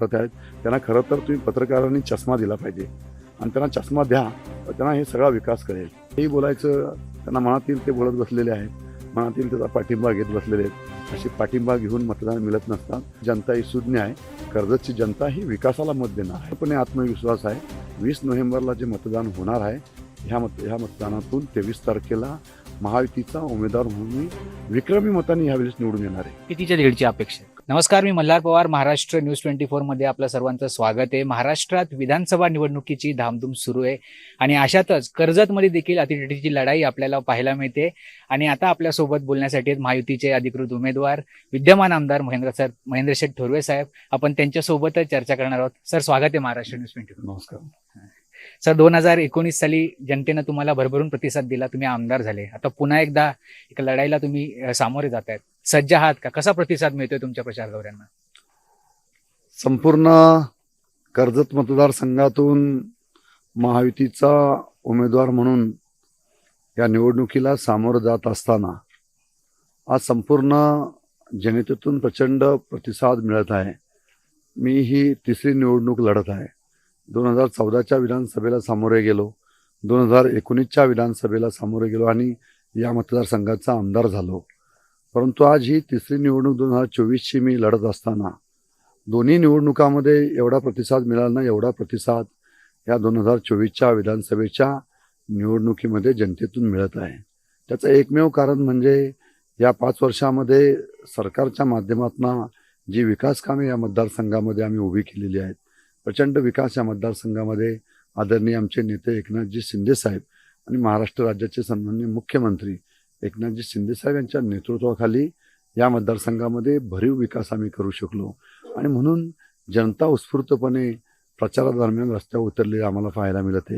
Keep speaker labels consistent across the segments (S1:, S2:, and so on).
S1: करत आहेत. त्यांना खरं तर तुम्ही पत्रकारांनी चष्मा दिला पाहिजे. आणि त्यांना चष्मा द्या तर त्यांना हे सगळा विकास करेल. हेही बोलायचं त्यांना मनातील ते बोलत बसलेले आहेत. मनातील त्याचा पाठिंबा घेत बसलेले आहेत. अशी पाठिंबा घेऊन मतदान मिळत नसतात. जनता ही सुज्ञ आहे. कर्जतची जनता ही विकासाला मत देणार आहे. पण आत्मविश्वास आहे. वीस नोव्हेंबरला जे मतदान होणार आहे ह्या मत ह्या मतदानातून तेवीस तारखेला महायुतीचा उमेदवार म्हणून मी विक्रमी मताने ह्यावेळेस निवडून येणार आहे.
S2: कितीच्या दीडची अपेक्षा आहे? नमस्कार मी मल्हार पवार. महाराष्ट्र न्यूज ट्वेंटी फोरमध्ये आपलं सर्वांचं स्वागत आहे. महाराष्ट्रात विधानसभा निवडणुकीची धामधूम सुरू आहे आणि अशातच कर्जतमध्ये देखील अतिरेटीची लढाई आपल्याला पाहायला मिळते. आणि आता आपल्यासोबत बोलण्यासाठी महायुतीचे अधिकृत उमेदवार विद्यमान आमदार महेंद्र सर महेंद्र शेठ थोरवे साहेब. आपण त्यांच्यासोबतच चर्चा करणार आहोत. सर स्वागत आहे महाराष्ट्र न्यूज ट्वेंटी फोर
S1: नमस्कार.
S2: सर दोन हजार एकोणीस साली जनतेनं तुम्हाला भरभरून प्रतिसाद दिला तुम्ही आमदार झाले. आता पुन्हा एकदा एक लढाईला तुम्ही सामोरे जात आहेत. सज्ज आहात का? कसा प्रतिसाद मिळतोय तुमच्या प्रचार दौऱ्यांना
S1: संपूर्ण कर्जत मतदारसंघातून महायुतीचा उमेदवार म्हणून या निवडणुकीला सामोरं जात असताना आज संपूर्ण जनतेतून प्रचंड प्रतिसाद मिळत आहे. मी ही तिसरी निवडणूक लढत आहे. दोन हजार चौदाच्या विधानसभेला सामोरे गेलो. दोन हजार एकोणीसच्या विधानसभेला सामोरे गेलो आणि या मतदारसंघाचा आमदार झालो. परंतु आज ही तिसरी निवडणूक दोन हजार चोवीसची मी लढत असताना दोन्ही निवडणुकामध्ये एवढा प्रतिसाद मिळाला ना एवढा प्रतिसाद या दोन हजार चोवीसच्या विधानसभेच्या निवडणुकीमध्ये जनतेतून मिळत आहे. त्याचं एकमेव कारण म्हणजे या पाच वर्षामध्ये सरकारच्या माध्यमातून जी विकास कामे या मतदारसंघामध्ये आम्ही उभी केलेली आहेत प्रचंड विकास या मतदारसंघामध्ये आदरणीय आमचे नेते एकनाथजी शिंदे साहेब आणि महाराष्ट्र राज्याचे सन्माननीय मुख्यमंत्री एकनाथजी शिंदे साहेब यांच्या नेतृत्वाखाली या मतदारसंघामध्ये भरीव विकास आम्ही करू शकलो. आणि म्हणून जनता उत्स्फूर्तपणे प्रचारादरम्यान रस्त्यावर उतरलेली आम्हाला पाहायला मिळत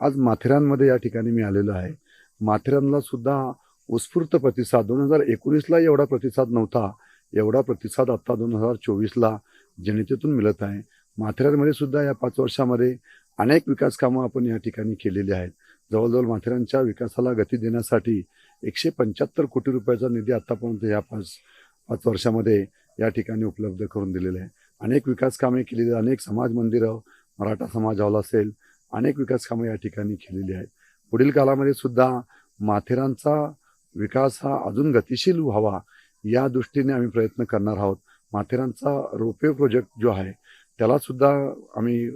S1: आज माथेरानमध्ये या ठिकाणी मी आलेलो आहे. माथेरानला सुद्धा उत्स्फूर्त प्रतिसाद. दोन हजार एकोणीसला एवढा प्रतिसाद नव्हता. एवढा प्रतिसाद आत्ता दोन हजार चोवीसला जनतेतून मिळत आहे. माथेरानमध्ये सुद्धा या पाच वर्षामध्ये अनेक विकास कामं आपण या ठिकाणी केलेली आहेत. जवळजवळ माथेरानच्या विकासाला गती देण्यासाठी एकशे पंच्याहत्तर कोटी रुपयाचा निधी आत्तापर्यंत या पाच पाच वर्षामध्ये या ठिकाणी उपलब्ध करून दिलेले आहे. अनेक विकास कामे केलेली अनेक समाज मंदिरं मराठा समाज हॉल असेल अनेक विकास कामं या ठिकाणी केलेली आहेत. पुढील काळामध्ये सुद्धा माथेरानचा विकास हा अजून गतिशील व्हावा या दृष्टीने आम्ही प्रयत्न करणार आहोत. माथेरानचा रोपवे प्रोजेक्ट जो आहे त्याला सुद्धा आम्ही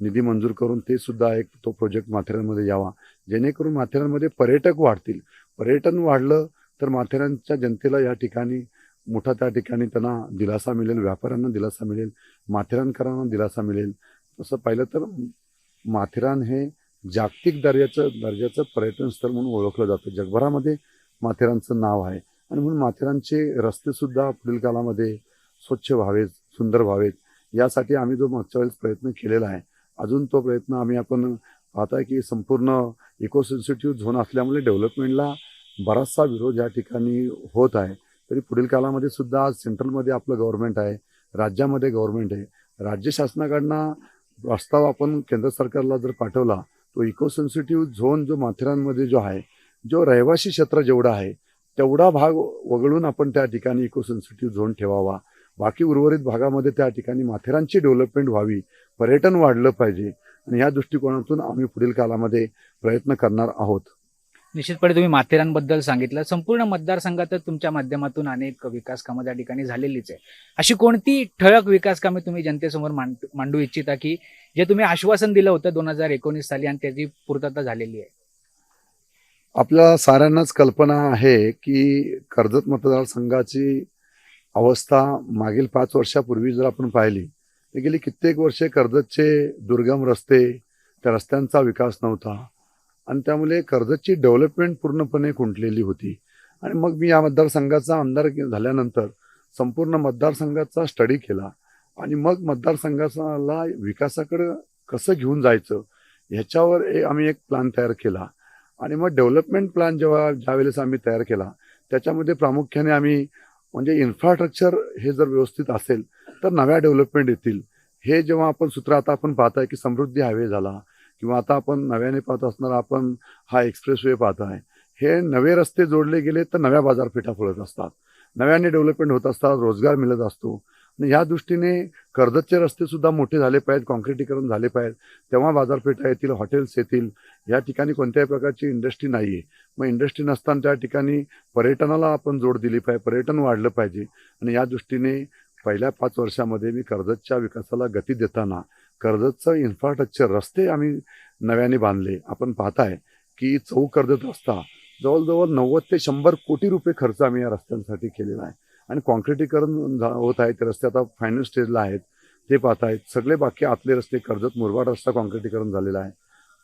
S1: निधी मंजूर करून ते सुद्धा एक तो प्रोजेक्ट माथेरानमध्ये यावा. जेणेकरून माथेरानमध्ये पर्यटक वाढतील. पर्यटन वाढलं तर माथेरानच्या जनतेला या ठिकाणी मोठा त्या ठिकाणी त्यांना दिलासा मिळेल व्यापाऱ्यांना दिलासा मिळेल माथेरानकरांना दिलासा मिळेल. तसं पाहिलं तर माथेरान हे जागतिक दर्जाचं दर्जाचं पर्यटन स्थळ म्हणून ओळखलं जातं. जगभरामध्ये माथेरानचं नाव आहे. आणि म्हणून माथेरानचे रस्तेसुद्धा पुढील काळामध्ये स्वच्छ व्हावेत सुंदर व्हावेत. यासाठी आम्ही जो मागच्या वेळेस प्रयत्न केलेला आहे अजून तो प्रयत्न आम्ही आपण पाहताय की संपूर्ण इको सेन्सिटिव्ह झोन असल्यामुळे डेव्हलपमेंटला बराचसा विरोध या ठिकाणी होत आहे. तरी पुढील काळामध्ये सुद्धा आज सेंट्रलमध्ये आपलं गव्हर्नमेंट आहे राज्यामध्ये गव्हर्नमेंट आहे. राज्य शासनाकडनं प्रस्ताव आपण केंद्र सरकारला जर पाठवला तो इको सेन्सिटिव्ह झोन जो माथेरानमध्ये जो आहे जो रहिवासी क्षेत्र जेवढा आहे तेवढा भाग वगळून आपण त्या ठिकाणी इको सेन्सिटिव्ह झोन ठेवावा. बाकी उर्वरित भागामध्ये त्या ठिकाणी माथेरानची डेव्हलपमेंट व्हावी पर्यटन वाढलं पाहिजे आणि या दृष्टिकोनातून आम्ही पुढील काळामध्ये प्रयत्न करणार आहोत.
S2: निश्चितपणे तुम्ही माथेरानबद्दल सांगितलं. संपूर्ण मतदारसंघातच तुमच्या माध्यमातून अनेक विकास कामं त्या ठिकाणी झालेलीच आहे. अशी कोणती ठळक विकास कामे तुम्ही जनतेसमोर मांड- मांडू इच्छिता की जे तुम्ही आश्वासन दिलं होतं दोन हजार एकोणीस साली आणि त्याची पूर्तता झालेली आहे?
S1: आपल्या साऱ्यांनाच कल्पना आहे की कर्जत मतदारसंघाची अवस्था मागील पाच वर्षापूर्वी जर आपण पाहिली तर गेली कित्येक वर्षे कर्जतचे दुर्गम रस्ते त्या रस्त्यांचा विकास नव्हता. आणि त्यामुळे कर्जतची डेव्हलपमेंट पूर्णपणे खुंटलेली होती. आणि मग मी या मतदारसंघाचा आमदार झाल्यानंतर संपूर्ण मतदारसंघाचा स्टडी केला. आणि मग मतदारसंघाला विकासाकडं कसं घेऊन जायचं ह्याच्यावर ए- आम्ही एक प्लॅन तयार केला. आणि मग डेव्हलपमेंट प्लॅन जेव्हा ज्यावेळेस आम्ही तयार केला त्याच्यामध्ये प्रामुख्याने आम्ही म्हणजे इन्फ्रास्ट्रक्चर हे जर व्यवस्थित असेल तर नव्या डेव्हलपमेंट येतील. हे जेव्हा आपण सूत्र आता आपण पाहताय की समृद्धी हायवे झाला किंवा आता आपण नव्याने पाहत असणार आपण हा एक्सप्रेसवे पाहत आहे हे नवे रस्ते जोडले गेले तर नव्या बाजारपेठा फुलत असतात. नव्याने डेव्हलपमेंट होत असतात रोजगार मिळत असतो. आणि या दृष्टीने कर्जतचे रस्ते सुद्धा मोठे झाले पाहिजेत कॉन्क्रिटीकरण झाले पाहिजेत. तेव्हा बाजारपेठा येतील हॉटेल्स येतील. या ठिकाणी कोणत्याही प्रकारची इंडस्ट्री नाही आहे मग इंडस्ट्री नसताना त्या ठिकाणी पर्यटनाला आपण जोड दिली पाहिजे पर्यटन वाढलं पाहिजे. आणि या दृष्टीने पहिल्या पाच वर्षामध्ये मी कर्जतच्या विकासाला गती देताना कर्जतचं इन्फ्रास्ट्रक्चर रस्ते आम्ही नव्याने बांधले. आपण पाहताय की चौक कर्जत रस्ता जवळजवळ नव्वद ते शंभर कोटी रुपये खर्च आम्ही या रस्त्यांसाठी केलेला आहे. आणि कॉन्क्रिटीकरण झा- होत आहे ते रस्ते आता फायनल स्टेजला आहेत ते पाहत आहेत सगळे बाकी आतले रस्ते कर्जत मुरबाड रस्ता कॉन्क्रिटीकरण झालेला आहे.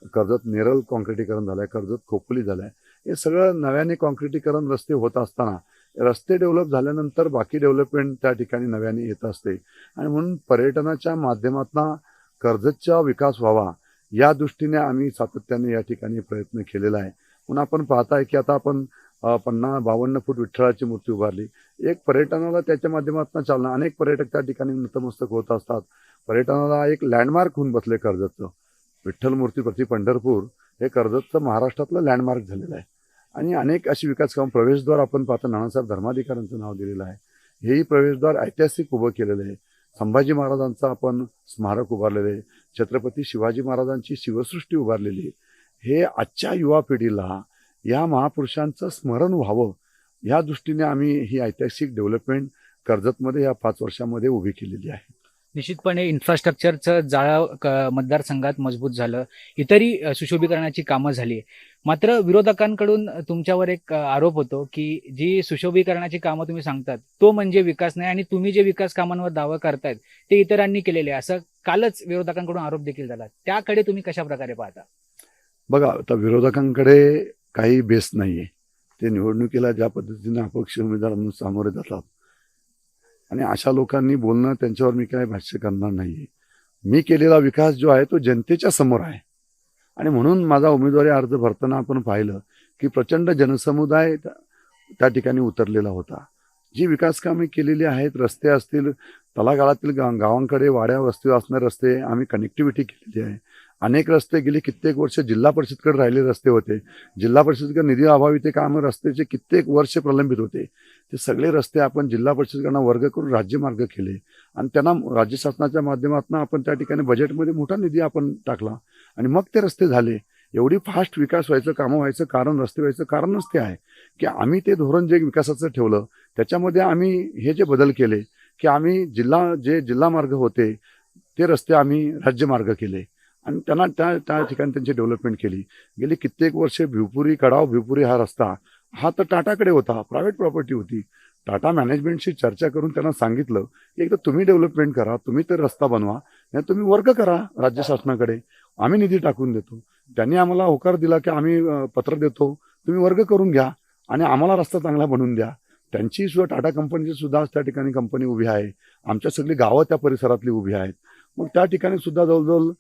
S1: कर्जत नेरल कॉन्क्रिटीकरण झालं आहे कर्जत खोपोली झालं आहे हे सगळं नव्याने कॉन्क्रिटीकरण रस्ते होत असताना रस्ते डेव्हलप झाल्यानंतर बाकी डेव्हलपमेंट त्या ठिकाणी नव्याने येत असते. आणि म्हणून पर्यटनाच्या माध्यमातून कर्जतचा विकास व्हावा या दृष्टीने आम्ही सातत्याने या ठिकाणी प्रयत्न केलेला आहे. म्हणून आपण पाहताय की आता आपण पन्नास बावन्न फूट विठ्ठलाची मूर्ती उभारली. एक पर्यटनाला त्याच्या माध्यमातून चालणं अनेक पर्यटक त्या ठिकाणी नतमस्तक होत असतात. पर्यटनाला एक लँडमार्क होऊन बसले कर्जतचं. विठ्ठल मूर्ती प्रति पंढरपूर हे कर्जतचं महाराष्ट्रातलं लँडमार्क झालेलं आहे. आणि अनेक अशी विकास कामं प्रवेशद्वार आपण पाहतो नानासाहेब धर्माधिकाऱ्यांचं नाव दिलेलं आहे. हेही प्रवेशद्वार ऐतिहासिक उभं केलेलं आहे. संभाजी महाराजांचं आपण स्मारक उभारलेलं आहे. छत्रपती शिवाजी महाराजांची शिवसृष्टी उभारलेली आहे. हे आजच्या युवा पिढीला या महापुरुषांचं स्मरण व्हावं. या दृष्टीने आम्ही ही ऐतिहासिक डेव्हलपमेंट कर्जतमध्ये या पाच वर्षामध्ये उभी केलेली आहे.
S2: निश्चितपणे इन्फ्रास्ट्रक्चरचं जाळं मतदारसंघात मजबूत झालं. इतरही सुशोभीकरणाची कामं झाली. मात्र विरोधकांकडून तुमच्यावर एक आरोप होतो की जी सुशोभीकरणाची कामं तुम्ही सांगतात तो म्हणजे विकास नाही आणि तुम्ही जे विकास कामांवर दावा करतायत ते इतरांनी केलेले आहे. असं कालच विरोधकांकडून आरोप देखील झाला. त्याकडे तुम्ही कशा प्रकारे पाहता?
S1: बघा आता विरोधकांकडे काही बेस नाही आहे ते निवडणुकीला ज्या पद्धतीने अपक्ष उमेदवार म्हणून सामोरे जातात. आणि अशा लोकांनी बोलणं त्यांच्यावर मी काही भाष्य करणार नाही आहे मी केलेला विकास जो आहे तो जनतेच्या समोर आहे. आणि म्हणून माझा उमेदवारी अर्ज भरताना आपण पाहिलं की प्रचंड जनसमुदाय त्या त्या ठिकाणी उतरलेला होता. जी विकास कामे केलेली आहेत रस्ते असतील तलागाळातील गा गावांकडे वाड्या वस्ती असणारे रस्ते आम्ही कनेक्टिव्हिटी केलेली आहे. अनेक रस्ते गेली कित्येक वर्ष जिल्हा परिषदकडे राहिलेले रस्ते होते. जिल्हा परिषदकडे निधी अभावी ते काम रस्त्याचे कित्येक वर्ष प्रलंबित होते. ते सगळे रस्ते आपण जिल्हा परिषदकडनं वर्ग करून राज्यमार्ग केले. आणि त्यांना राज्य शासनाच्या माध्यमातून आपण त्या ठिकाणी बजेटमध्ये मोठा निधी आपण टाकला. आणि मग ते रस्ते झाले. एवढी फास्ट विकास व्हायचं कामं व्हायचं कारण रस्ते व्हायचं कारणच ते आहे. की आम्ही ते धोरण जे विकासाचं ठेवलं त्याच्यामध्ये आम्ही हे जे बदल केले की आम्ही जिल्हा जे जिल्हा मार्ग होते ते रस्ते आम्ही राज्यमार्ग केले. आणि त्यांना त्या त्या ठिकाणी त्यांची डेव्हलपमेंट केली. गेली कित्येक वर्षे भिवपुरी कडाव भिवपुरी हा रस्ता हा तर टाटाकडे होता प्रायव्हेट प्रॉपर्टी होती. टाटा मॅनेजमेंटशी चर्चा करून त्यांना सांगितलं की एकदा तुम्ही डेव्हलपमेंट करा तुम्ही तर रस्ता बनवा नाही तुम्ही वर्ग करा राज्य शासनाकडे. आम्ही निधी टाकून देतो. त्यांनी आम्हाला होकार दिला की आम्ही पत्र देतो. तुम्ही वर्ग करून घ्या आणि आम्हाला रस्ता चांगला बनवून द्या. त्यांची सुद्धा टाटा कंपनीची सुद्धा त्या ठिकाणी कंपनी उभी आहे. आमच्या सगळी गावं त्या परिसरातली उभी आहेत. मग त्या ठिकाणी सुद्धा जवळजवळ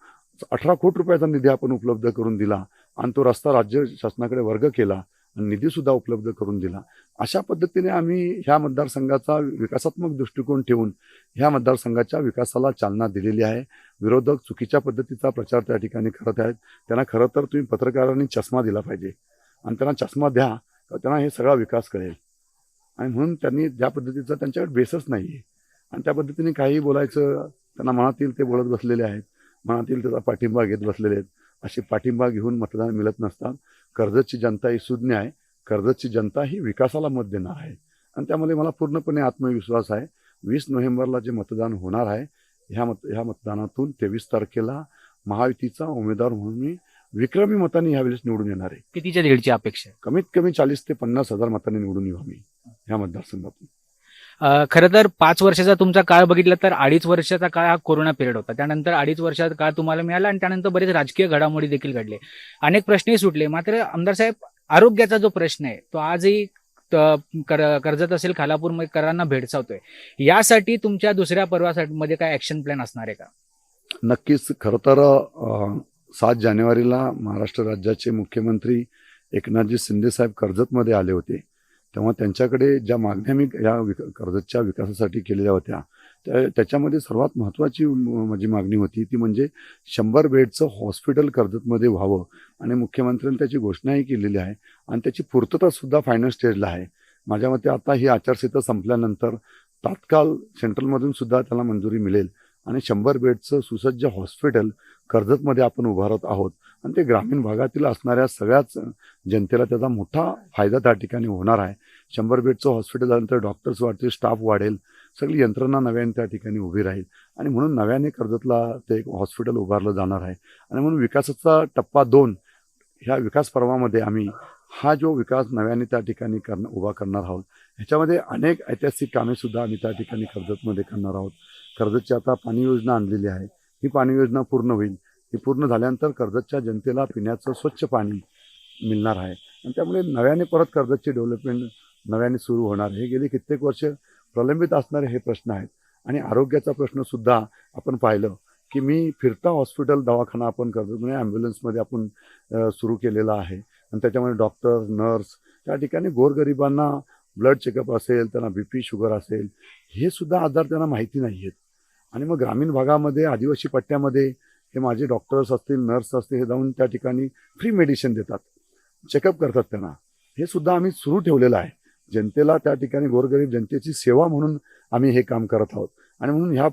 S1: अठरा कोटी रुपयाचा निधी आपण उपलब्ध करून दिला आणि तो रस्ता राज्य शासनाकडे वर्ग केला आणि निधी सुद्धा उपलब्ध करून दिला. अशा पद्धतीने आम्ही ह्या मतदारसंघाचा विकासात्मक दृष्टिकोन ठेवून ह्या मतदारसंघाच्या विकासाला चालना दिलेली आहे. विरोधक चुकीच्या पद्धतीचा प्रचार त्या ठिकाणी करत आहेत. त्यांना खरं तर तुम्ही पत्रकारांनी चष्मा दिला पाहिजे आणि त्यांना चष्मा द्या तर त्यांना हे सगळा विकास कळेल. आणि म्हणून त्यांनी ज्या पद्धतीचा त्यांच्याकडे बेसच नाही आहे आणि त्या पद्धतीने काही बोलायचं त्यांना मनात येईल ते बोलत बसलेले आहेत. मनात येईल त्याचा पाठिंबा घेत बसलेले आहेत. असे पाठिंबा घेऊन मतदान मिळत नसतात कर्जतची जनता ही सुज्ञ आहे कर्जतची जनता ही विकासाला मत देणार आहे. आणि त्यामध्ये मला पूर्णपणे आत्मविश्वास आहे. वीस नोव्हेंबरला जे मतदान होणार आहे ह्या मत ह्या मतदानातून तेवीस तारखेला महायुतीचा उमेदवार म्हणून मी विक्रमी मतांनी ह्यावेळेस निवडून येणार आहे.
S2: कितीच्या दीडची अपेक्षा आहे?
S1: कमीत कमी चाळीस ते पन्नास हजार मतांनी निवडून येऊ आम्ही ह्या मतदारसंघातून.
S2: खरं तर पाच वर्षाचा तुमचा काळ बघितला तर अडीच वर्षाचा काळ हा कोरोना पिरियड होता. त्यानंतर अडीच वर्षाचा काळ तुम्हाला मिळाला आणि त्यानंतर बरेच राजकीय घडामोडी देखील घडले. अनेक प्रश्नही सुटले. मात्र आमदार साहेब आरोग्याचा जो प्रश्न आहे तो आजही कर- कर्जत असेल खालापूर करांना भेडसावतोय. यासाठी तुमच्या दुसऱ्या पर्वासाठी मध्ये काय ऍक्शन प्लॅन असणार आहे का?
S1: नक्कीच. खर तर सात जानेवारीला महाराष्ट्र राज्याचे मुख्यमंत्री एकनाथजी शिंदेसाहेब कर्जतमध्ये आले होते. तेव्हा त्यांच्याकडे ज्या मागण्या मी या विक कर्जतच्या विकासासाठी केलेल्या होत्या त्या त्याच्यामध्ये सर्वात महत्त्वाची म- माझी मागणी होती ती म्हणजे शंभर बेडचं हॉस्पिटल कर्जतमध्ये व्हावं. आणि मुख्यमंत्र्यांनी त्याची घोषणाही केलेली आहे आणि त्याची पूर्ततासुद्धा फायनल स्टेजला आहे. माझ्या मते आता ही आचारसंहिता संपल्यानंतर तात्काळ सेंट्रलमधून सुद्धा त्याला मंजुरी मिळेल. आणि शंभर बेडचं सुसज्ज हॉस्पिटल कर्जतमध्ये आपण उभारत आहोत. आणि ते ग्रामीण भागातील असणाऱ्या सगळ्याच जनतेला त्याचा मोठा फायदा त्या ठिकाणी होणार आहे. शंभर बेडचं हॉस्पिटल झाल्यानंतर डॉक्टर्स वाढतील स्टाफ वाढेल सगळी यंत्रणा नव्याने त्या ठिकाणी उभी राहील. आणि म्हणून नव्याने कर्जतला ते एक हॉस्पिटल उभारलं जाणार आहे. आणि म्हणून विकासाचा टप्पा दोन ह्या विकास पर्वामध्ये आम्ही हा जो विकास नव्याने त्या ठिकाणी करण उभा करणार आहोत ह्याच्यामध्ये अनेक ऐतिहासिक कामेसुद्धा आम्ही त्या ठिकाणी कर्जतमध्ये करणार आहोत. कर्जतची आता पाणी योजना आणलेली आहे. ही पाणी योजना पूर्ण होईल. ही पूर्ण झाल्यानंतर कर्जतच्या जनतेला पिण्याचं स्वच्छ पाणी मिळणार आहे. आणि त्यामुळे नव्याने परत कर्जतची डेव्हलपमेंट नव्याने सुरू होणार. हे गेली कित्येक वर्ष प्रलंबित असणारे हे प्रश्न आहेत. आणि आरोग्याचा प्रश्नसुद्धा आपण पाहिलं की मी फिरता हॉस्पिटल दवाखाना आपण करतो म्हणजे ॲम्ब्युलन्समध्ये आपण सुरू केलेला आहे. आणि त्याच्यामध्ये डॉक्टर नर्स त्या ठिकाणी गोरगरिबांना ब्लड चेकअप असेल त्यांना बी पी शुगर असेल हे सुद्धा आजार त्यांना माहिती नाही आहेत आणि मग ग्रामीण भागामध्ये आदिवासी पट्ट्यामध्ये हे माझे डॉक्टर्स असतील नर्स असतील हे जाऊन त्या ठिकाणी फ्री मेडिसिन देतात. चेकअप करतात त्यांना. हे सुद्धा आम्ही सुरू ठेवलेलं आहे. जनतेला त्या ठिकाणी गोरगरीब जनतेची सेवा म्हणून आम्ही हे काम करत आहोत. आणि म्हणून ह्या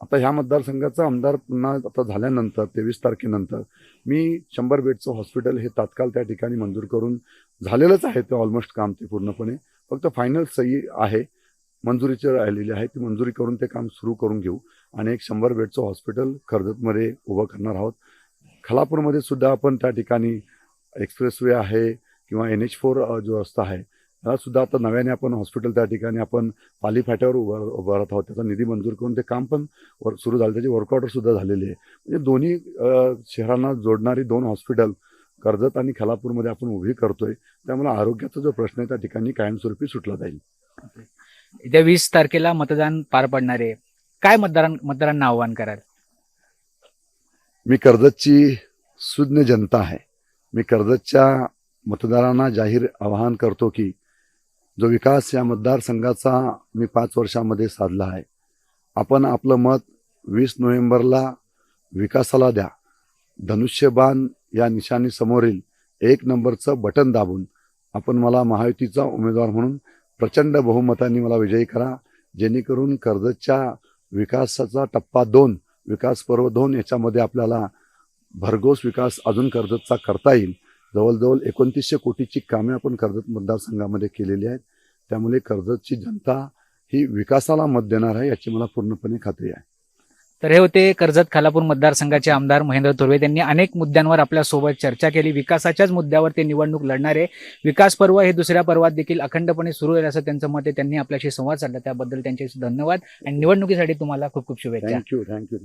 S1: आता ह्या मतदारसंघाचा आमदार पुन्हा आता झाल्यानंतर तेवीस तारखेनंतर मी शंभर बेडचं हॉस्पिटल हे तात्काळ त्या ठिकाणी मंजूर करून झालेलंच आहे ते ऑलमोस्ट काम ते पूर्णपणे. फक्त फायनल सही आहे. मंजुरीची राहिलेली आहे ती मंजुरी करून ते काम सुरू करून घेऊ. आणि एक शंभर बेडचं हॉस्पिटल कर्जतमध्ये उभं करणार आहोत. खलापूरमध्ये सुद्धा आपण त्या ठिकाणी एक्सप्रेसवे आहे किंवा एन एच फोर जो रस्ता आहे त्यालासुद्धा आता नव्याने आपण हॉस्पिटल त्या ठिकाणी आपण पाली फाट्यावर उभा उभारत आहोत. त्याचा निधी मंजूर करून ते काम पण वर सुरू झालं. त्याची वर्कआउटसुद्धा झालेले झालेली आहे. म्हणजे दोन्ही शहरांना जोडणारी दोन हॉस्पिटल कर्जत आणि खलापूरमध्ये आपण उभी करतोय. त्यामुळे आरोग्याचा जो प्रश्न आहे त्या ठिकाणी कायमस्वरूपी सुटला जाईल.
S2: येत्या वीस तारखेला मतदान पार पडणार आहे. काय मतदारां मतदारांना आव्हान कराल?
S1: मी कर्जतची सुज्ञ जनता आहे. मी कर्जतच्या मतदारांना जाहीर आवाहन करतो की जो विकास या मतदारसंघाचा मी पाच वर्षामध्ये साधला आहे. आपण आपलं मत वीस नोव्हेंबरला विकासाला द्या. धनुष्यबाण या निशाणी समोरील एक नंबरचं बटन दाबून आपण मला महायुतीचा उमेदवार म्हणून प्रचंड बहुमतांनी मला विजयी करा. जेणेकरून कर्जतच्या विकासाचा टप्पा दोन विकास पर्व दोन याच्यामध्ये आपल्याला भरघोस विकास अजून कर्जतचा करता येईल. जवळजवळ एकोणतीसशे कोटीची कामे आपण कर्जत मतदारसंघामध्ये केलेली आहेत. त्यामुळे कर्जतची जनता ही विकासाला मत देणार आहे याची मला पूर्णपणे खात्री आहे.
S2: तर हे होते कर्जत खालापूर मतदारसंघाचे आमदार महेंद्र थोरवे. त्यांनी अनेक मुद्द्यांवर आपल्यासोबत चर्चा केली. विकासाच्याच मुद्द्यावर ते निवडणूक लढणारे विकास पर्व हे दुसऱ्या पर्वात देखील अखंडपणे सुरू आहे असं त्यांचं मत आहे. त्यांनी आपल्याशी संवाद साधला. त्याबद्दल त्यांचे धन्यवाद. आणि निवडणुकीसाठी तुम्हाला खूप खूप शुभेच्छा.
S1: Thank you thank you